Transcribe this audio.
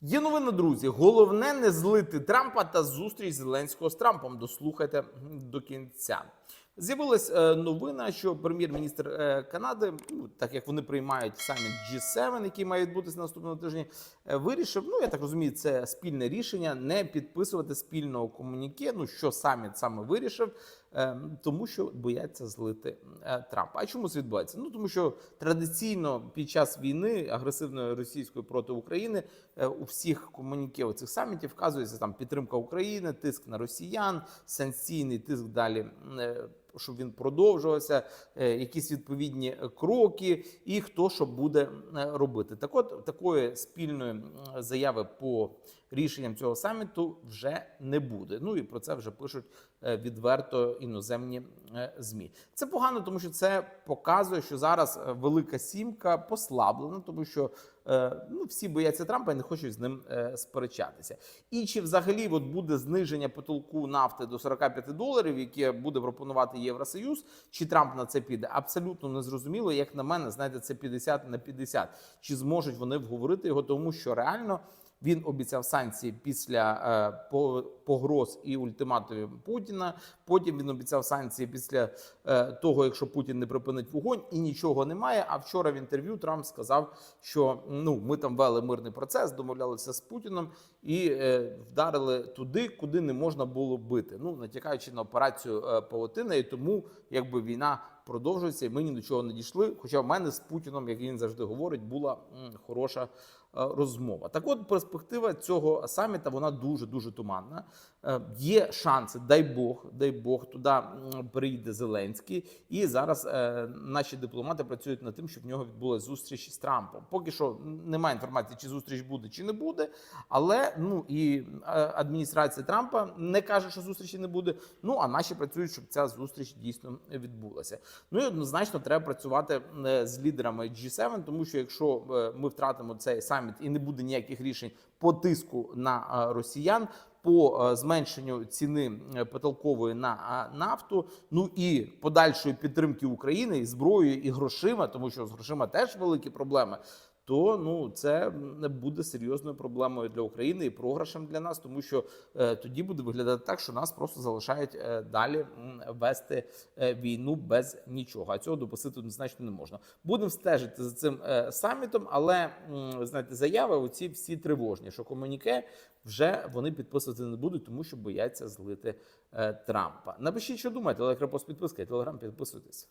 Є новина, друзі. Головне не злити Трампа та зустріч Зеленського з Трампом. Дослухайте до кінця. З'явилась е, новина, що прем'єр-міністр е, Канади, ну так як вони приймають саміт G7, який має відбутися наступного тижня, е, вирішив. Ну я так розумію, це спільне рішення не підписувати спільного комуніке. Ну що саміт саме вирішив, тому що бояться злити Трампа. А чому це відбувається? Ну тому що традиційно під час війни агресивної російської проти України у всіх комуніке цих самітів вказується там підтримка України, тиск на росіян, санкційний тиск далі. Е, щоб він продовжувався, е, якісь відповідні кроки, і хто що буде е, робити. Так, от такої спільної заяви по рішенням цього саміту вже не буде. Ну і про це вже пишуть е, відверто іноземні е, змі. Це погано, тому що це показує, що зараз е, велика сімка послаблена, тому що ну всі бояться Трампа і не хочуть з ним сперечатися. І чи взагалі от буде зниження потолку нафти до 45 доларів, яке буде пропонувати Євросоюз, чи Трамп на це піде? Абсолютно незрозуміло. Як на мене, знаєте, це 50 на 50. Чи зможуть вони вговорити його, тому що реально. Він обіцяв санкції після е, погроз і ультиматумів Путіна. Потім він обіцяв санкції після е, того, якщо Путін не припинить вогонь, і нічого немає. А вчора в інтерв'ю Трамп сказав, що ну ми там вели мирний процес, домовлялися з Путіном і е, вдарили туди, куди не можна було бити. Ну натякаючи на операцію Павутина, і тому якби війна продовжується, і ми ні до чого не дійшли. Хоча в мене з Путіном, як він завжди говорить, була хороша е, розмова. Так, от перспектива цього саміта вона дуже дуже туманна. Е, Є шанси, дай Бог, дай Бог, туди прийде Зеленський, і зараз е, наші дипломати працюють над тим, щоб в нього відбулася зустріч з Трампом. Поки що немає інформації, чи зустріч буде, чи не буде. Але ну і адміністрація Трампа не каже, що зустрічі не буде. Ну а наші працюють, щоб ця зустріч дійсно відбулася. Ну і однозначно треба працювати е, з лідерами G7, тому що якщо е, ми втратимо цей саміт і не буде ніяких рішень по тиску на е, росіян. По зменшенню ціни потолкової на нафту, ну і подальшої підтримки України і зброєю, і грошима, тому що з грошима теж великі проблеми. То ну це м, буде серйозною проблемою для України і програшем для нас, тому що е, тоді буде виглядати так, що нас просто залишають е, далі вести е, війну без нічого. А цього допустити однозначно не можна. Будемо стежити за цим е, самітом, але м, знаєте, заяви оці всі тривожні, що комуніке вже вони підписувати не будуть, тому що бояться злити е, Трампа. Напишіть, що думаєте, лайк, репост, підписка, телеграм підписуйтесь.